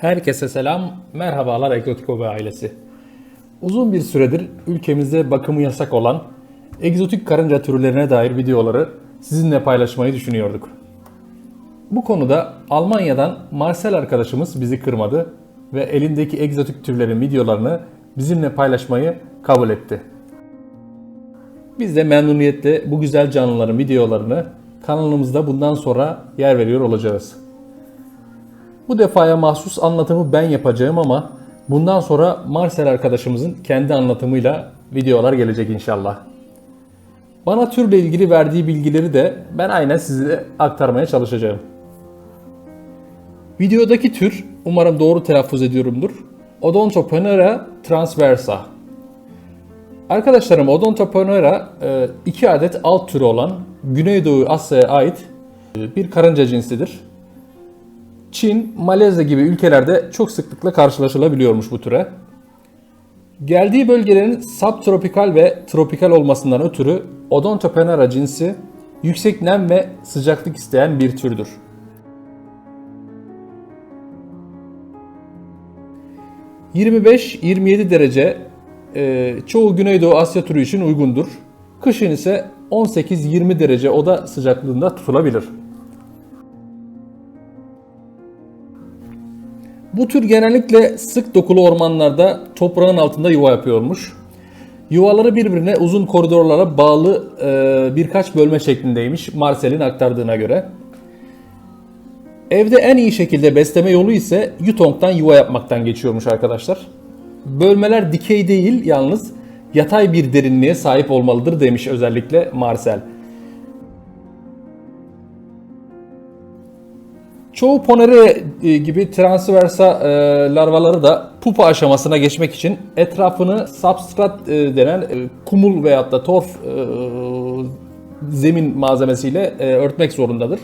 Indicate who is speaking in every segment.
Speaker 1: Herkese selam, merhabalar Egzotiko ve ailesi. Uzun bir süredir ülkemizde bakımı yasak olan egzotik karınca türlerine dair videoları sizinle paylaşmayı düşünüyorduk. Bu konuda Almanya'dan Marcel arkadaşımız bizi kırmadı ve elindeki egzotik türlerin videolarını bizimle paylaşmayı kabul etti. Biz de memnuniyetle bu güzel canlıların videolarını kanalımızda bundan sonra yer veriyor olacağız. Bu defaya mahsus anlatımı ben yapacağım ama bundan sonra Marcel arkadaşımızın kendi anlatımıyla videolar gelecek inşallah. Bana türle ilgili verdiği bilgileri de ben aynen size aktarmaya çalışacağım. Videodaki tür, umarım doğru telaffuz ediyorumdur. Odontoponera transversa. Arkadaşlarım Odontoponera e, iki adet alt türü olan Güneydoğu Asya'ya ait e, bir karınca cinsidir. Çin, Malezya gibi ülkelerde çok sıklıkla karşılaşılabiliyormuş bu türe. Geldiği bölgelerin subtropikal ve tropikal olmasından ötürü Odontopenara cinsi yüksek nem ve sıcaklık isteyen bir türdür. ...25-27 derece e, çoğu Güneydoğu Asya türü için uygundur. Kışın ise 18-20 derece oda sıcaklığında tutulabilir. Bu tür genellikle sık dokulu ormanlarda toprağın altında yuva yapıyormuş. Yuvaları birbirine uzun koridorlara bağlı e, birkaç bölme şeklindeymiş Marcel'in aktardığına göre. Evde en iyi şekilde besleme yolu ise Yutong'dan yuva yapmaktan geçiyormuş arkadaşlar. Bölmeler dikey değil yalnız yatay bir derinliğe sahip olmalıdır demiş özellikle Marcel. Çoğu ponere gibi transversa e, larvaları da pupa aşamasına geçmek için etrafını substrat e, denen e, kumul veyahut da torf e, zemin malzemesiyle e, örtmek zorundadır.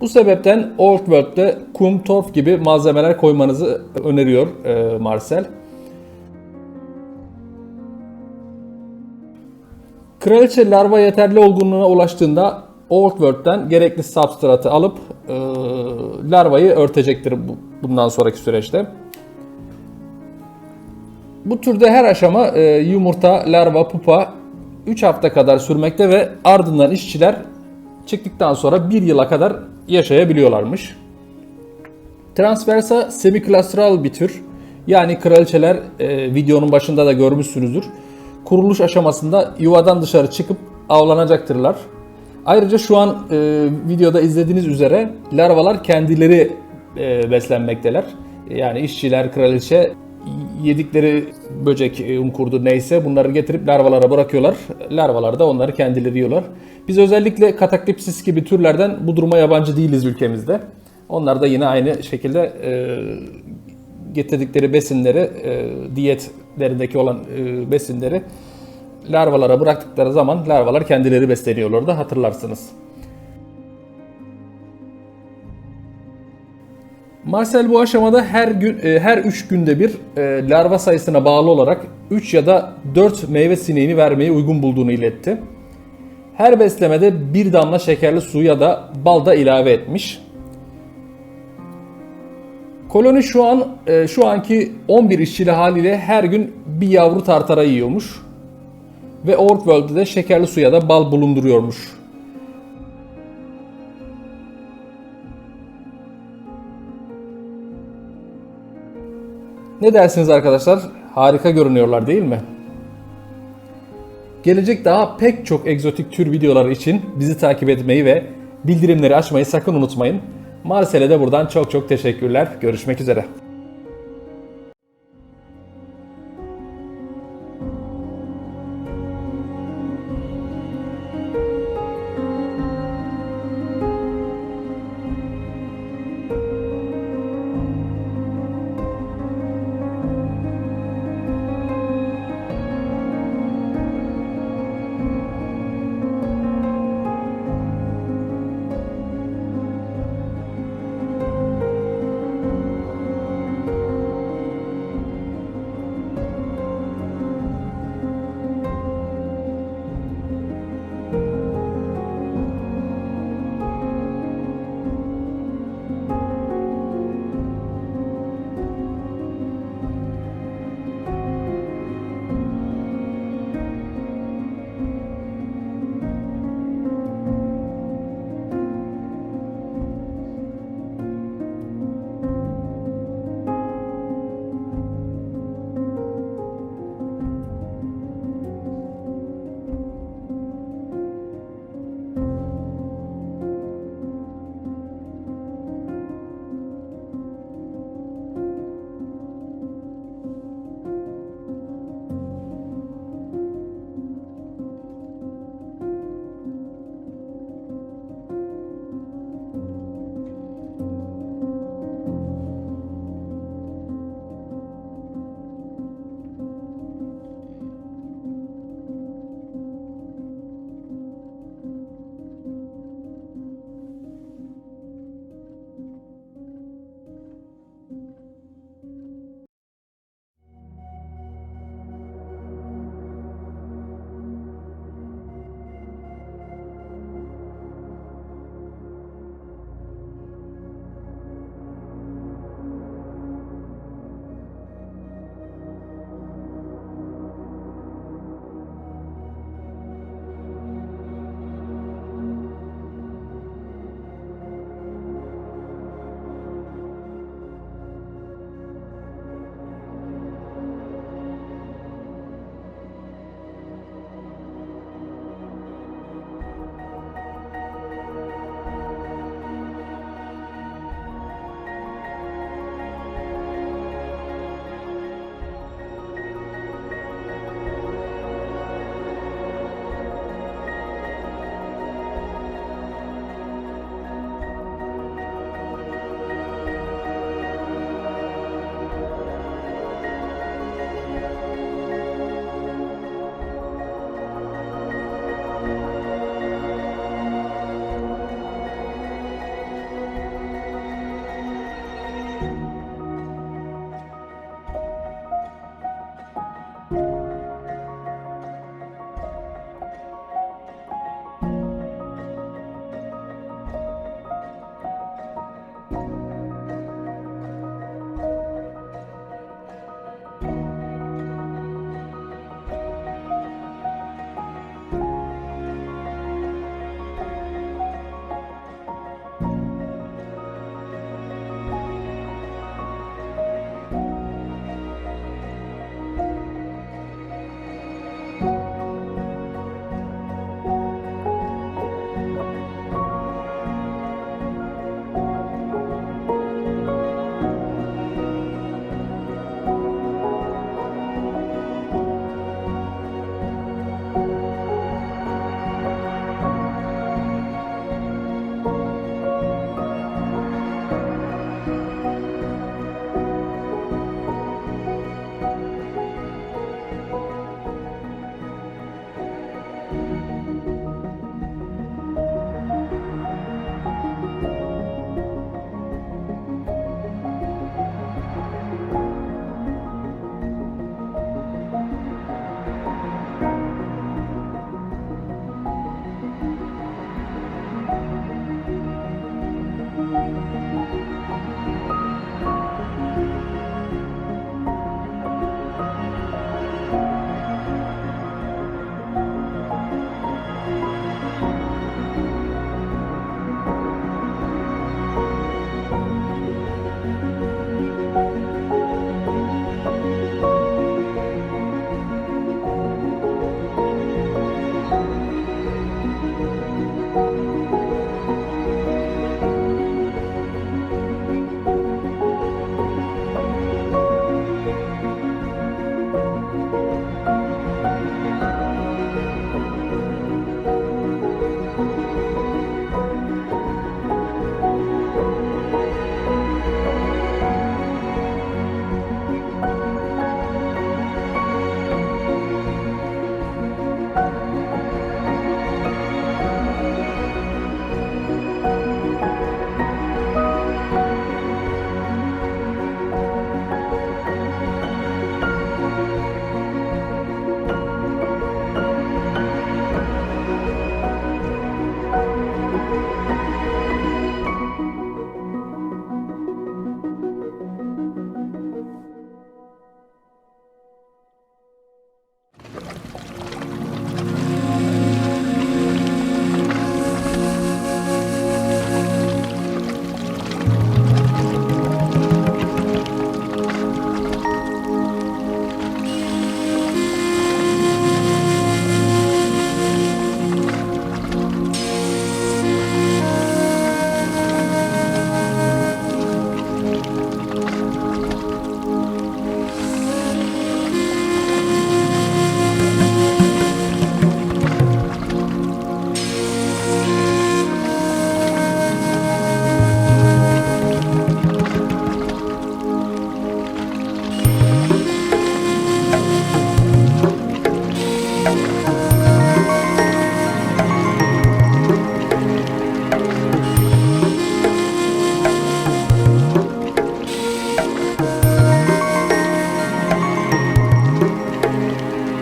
Speaker 1: Bu sebepten Old World'de kum, torf gibi malzemeler koymanızı öneriyor e, Marcel. Kraliçe larva yeterli olgunluğuna ulaştığında Old World'den gerekli substratı alıp e, larvayı örtecektir bu, bundan sonraki süreçte. Bu türde her aşama e, yumurta, larva, pupa 3 hafta kadar sürmekte ve ardından işçiler çıktıktan sonra 1 yıla kadar yaşayabiliyorlarmış. Transversa semiklastral bir tür. Yani kraliçeler e, videonun başında da görmüşsünüzdür. Kuruluş aşamasında yuvadan dışarı çıkıp avlanacaktırlar. Ayrıca şu an e, videoda izlediğiniz üzere larvalar kendileri e, beslenmekteler. Yani işçiler, kraliçe yedikleri böcek, kurdu neyse bunları getirip larvalara bırakıyorlar. Larvalar da onları kendileri yiyorlar. Biz özellikle kataklipsis gibi türlerden bu duruma yabancı değiliz ülkemizde. Onlar da yine aynı şekilde e, getirdikleri besinleri, e, diyetlerindeki olan e, besinleri larvalara bıraktıkları zaman larvalar kendileri besleniyorlardı hatırlarsınız. Marcel bu aşamada her gün e, her 3 günde bir e, larva sayısına bağlı olarak 3 ya da 4 meyve sineğini vermeyi uygun bulduğunu iletti. Her beslemede bir damla şekerli su ya da bal da ilave etmiş. Koloni şu an e, şu anki 11 işçili haliyle her gün bir yavru tartara yiyormuş ve Ork World'de de şekerli suya da bal bulunduruyormuş. Ne dersiniz arkadaşlar? Harika görünüyorlar değil mi? Gelecek daha pek çok egzotik tür videoları için bizi takip etmeyi ve bildirimleri açmayı sakın unutmayın. Marcel'e de buradan çok çok teşekkürler. Görüşmek üzere.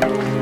Speaker 1: Thank you.